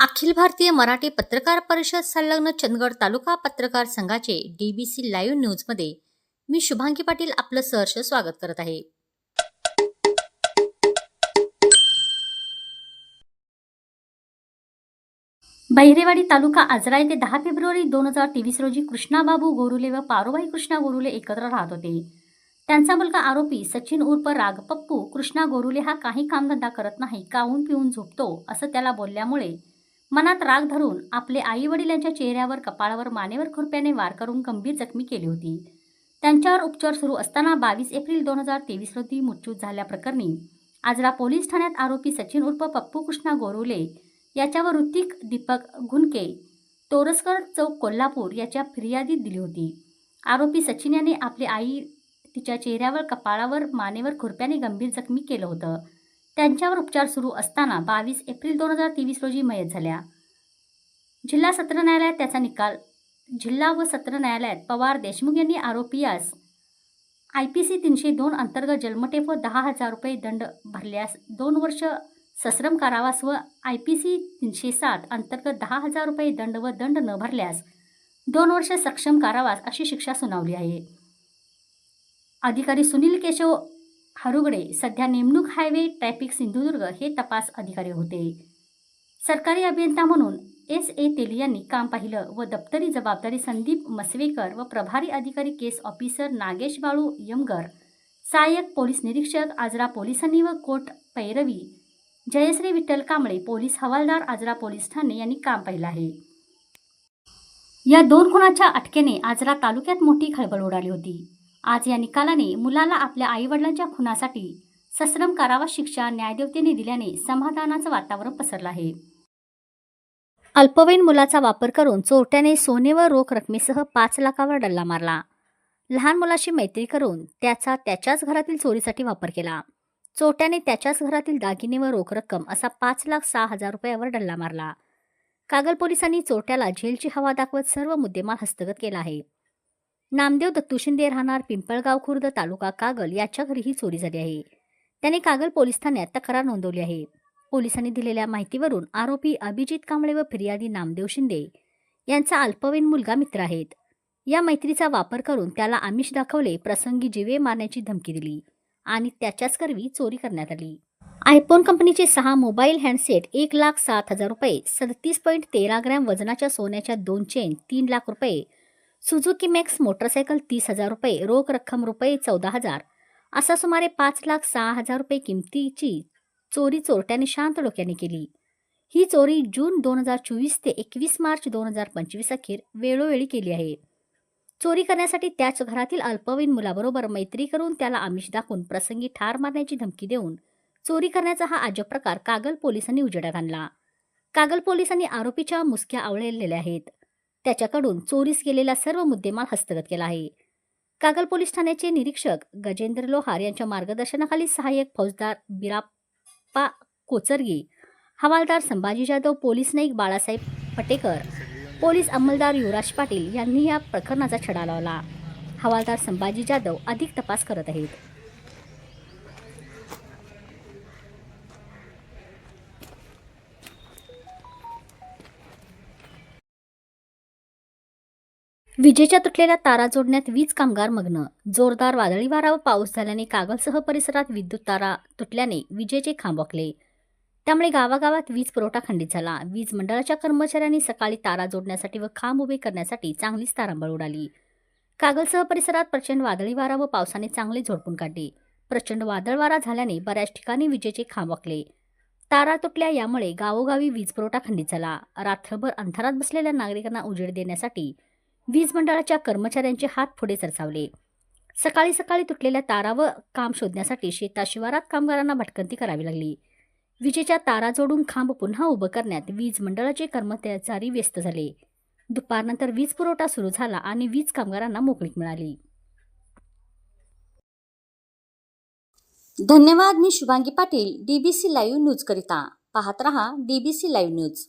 अखिल भारतीय मराठी पत्रकार परिषद संलग्न चंदगड तालुका पत्रकार संघाचे डीबीसी लाईव्ह न्यूजमध्ये मी शुभांगी पाटील आपलं सहर्ष स्वागत करत आहे. बहिरेवाडी तालुका आजरा येथे दहा फेब्रुवारी दोन हजार तेवीस रोजी कृष्णाबाबू गोरुले व पारोबाई कृष्णा गोरुले एकत्र राहत होते. त्यांचा मुलगा आरोपी सचिन उर्फ राग पप्पू कृष्णा गोरुले हा काही कामधंदा करत नाही काऊन पिऊन झोपतो असं त्याला बोलल्यामुळे मनात राग धरून आपले आई वडिलांच्या चेहऱ्यावर कपाळावर मानेवर खुरप्याने वार करून गंभीर जखमी केली होती. त्यांच्यावर उपचार सुरू असताना बावीस एप्रिल दोन हजार तेवीस रोजी मृत्यू झाल्याप्रकरणी आजरा पोलीस ठाण्यात आरोपी सचिन उर्फ पप्पू कृष्णा गोरुले याच्यावर ऋतिक दीपक घुनके तोरसकर चौक कोल्हापूर याच्या फिर्यादीत दिली होती. आरोपी सचिन याने आपली आई तिच्या चेहऱ्यावर कपाळावर मानेवर खुरप्याने गंभीर जखमी केलं होतं. त्यांच्यावर उपचार सुरू असताना बावीस एप्रिल दोन हजार तेवीस रोजी मयत झाल्या. जिल्हा सत्र न्यायालयात त्याचा निकाल जिल्हा व सत्र न्यायालयात पवार देशमुख यांनी आरोपीयास आय पी सी तीनशे दोन अंतर्गत जन्मठेप व दहा हजार रुपये दंड भरल्यास दोन वर्ष सश्रम कारावास व आय पी सी तीनशे सात अंतर्गत दहा हजार रुपये दंड व दंड न भरल्यास दोन वर्ष सक्षम कारावास अशी शिक्षा सुनावली आहे. अधिकारी सुनील केशव हरुगडे सध्या नेमणूक हायवे ट्रॅफिक सिंधुदुर्ग हे तपास अधिकारी होते. सरकारी अभियंता म्हणून एस. ए. तेली यांनी काम पाहिलं व दप्तरी जबाबदारी संदीप मसवेकर व प्रभारी अधिकारी केस ऑफिसर नागेश बाळू यमगर सहाय्यक पोलीस निरीक्षक आजरा पोलिसांनी व कोट पैरवी जयश्री विठ्ठल कांबळे पोलीस हवालदार आजरा पोलीस ठाणे यांनी काम पाहिलं आहे. या दोन खुनाच्या अटकेने आजरा तालुक्यात मोठी खळबळ उडाली होती. आज या निकालाने मुलाला आपल्या आईवडिलांच्या खुनासाठी सश्रम कारावास शिक्षा न्यायदेवतेने दिल्याने समाधानाचं वातावरण पसरलं आहे. अल्पवयीन मुलाचा वापर करून चोरट्याने सोने व रोख रकमेसह पाच लाखावर डल्ला मारला. लहान मुलाशी मैत्री करून त्याचा त्याच्याच घरातील चोरीसाठी वापर केला. चोरट्याने त्याच्याच घरातील दागिने व रोख रक्कम असा पाच लाख सहा हजार रुपयावर डल्ला मारला. कागल पोलिसांनी चोरट्याला झेलची हवा दाखवत सर्व मुद्देमाल हस्तगत केला आहे. नामदेव दत्तू शिंदे राहणार पिंपळगाव खुर्द तालुका कागल याच्या घरी ही चोरी झाली आहे. त्याने कागल पोलीस ठाण्यात तक्रार नोंदवली आहे. पोलिसांनी दिलेल्या माहितीवरून आरोपी अभिजित कांबळे व फिर्यादी नामदेव शिंदे यांचा अल्पवयीन मुलगा मित्र आहेत. या मैत्रीचा वापर करून त्याला आमिष दाखवले प्रसंगी जिवे मारण्याची धमकी दिली आणि त्याच्याच करवी चोरी करण्यात आली. आयफोन कंपनीचे सहा मोबाईल हँडसेट एक लाख सात हजार रुपये सदतीस पॉईंट तेरा ग्रॅम वजनाच्या सोन्याच्या दोन चेन तीन लाख रुपये सुझुकी मॅक्स मोटरसायकल तीस हजार रुपये रोख रक्कम रुपये चौदा हजार. असा सुमारे पाच लाख सहा हजार रुपये किमतीची चोरी चोरट्याने शांत डोक्याने केली. ही चोरी जून दोन हजार चोवीस ते एकवीस मार्च दोन हजार पंचवीस अखेर वेळोवेळी केली आहे. चोरी करण्यासाठी त्याच घरातील अल्पवयीन मुलाबरोबर मैत्री करून त्याला आमिष दाखवून प्रसंगी ठार मारण्याची धमकी देऊन चोरी करण्याचा हा अजब प्रकार कागल पोलिसांनी उजेडात आणला. कागल पोलिसांनी आरोपीच्या मुसक्या आवळलेल्या आहेत. त्याच्याकडून चोरीस गेलेला सर्व मुद्देमाल हस्तगत केला आहे. कागल पोलीस ठाण्याचे निरीक्षक गजेंद्र लोहार यांच्या मार्गदर्शनाखाली सहाय्यक फौजदार बिराप्पा कोचरगी हवालदार संभाजी जाधव पोलीस नाईक बाळासाहेब पटेकर पोलीस अंमलदार युवराज पाटील यांनी या प्रकरणाचा छडा लावला. हवालदार संभाजी जाधव अधिक तपास करत आहेत. विजेच्या तुटलेल्या तारा जोडण्यात वीज कामगार मग्न. जोरदार वादळी वारा व पाऊस झाल्याने कागलसह परिसरात विद्युत तारा तुटल्याने विजेचे खांब त्यामुळे गावागावात वीज पुरवठा खंडित झाला. वीज मंडळाच्या कर्मचाऱ्यांनी सकाळी तारा जोडण्यासाठी व खांब उभे करण्यासाठी चांगलीच तारांबळ उडाली. कागलसह परिसरात प्रचंड वादळी वारा व पावसाने चांगले झोडपून काढले. प्रचंड वादळ वारा झाल्याने बऱ्याच ठिकाणी विजेचे खांब तारा तुटल्या यामुळे गावोगावी वीज पुरवठा खंडित झाला. रात्रभर अंधारात बसलेल्या नागरिकांना उजेड देण्यासाठी वीज मंडळाच्या कर्मचाऱ्यांचे हात पुढे सरसावले. सकाळी सकाळी तुटलेल्या तारा व काम शोधण्यासाठी शेता शिवारात कामगारांना भटकंती करावी लागली. विजेच्या तारा जोडून खांब पुन्हा उभं करण्यात वीज मंडळाचे कर्मचारी व्यस्त झाले. दुपारनंतर वीज पुरवठा सुरू झाला आणि वीज कामगारांना मोकळीक मिळाली. धन्यवाद मी Shubhangi Patil D B C live news करिता. पाहत रहा डीबीसी लाईव्ह न्यूज.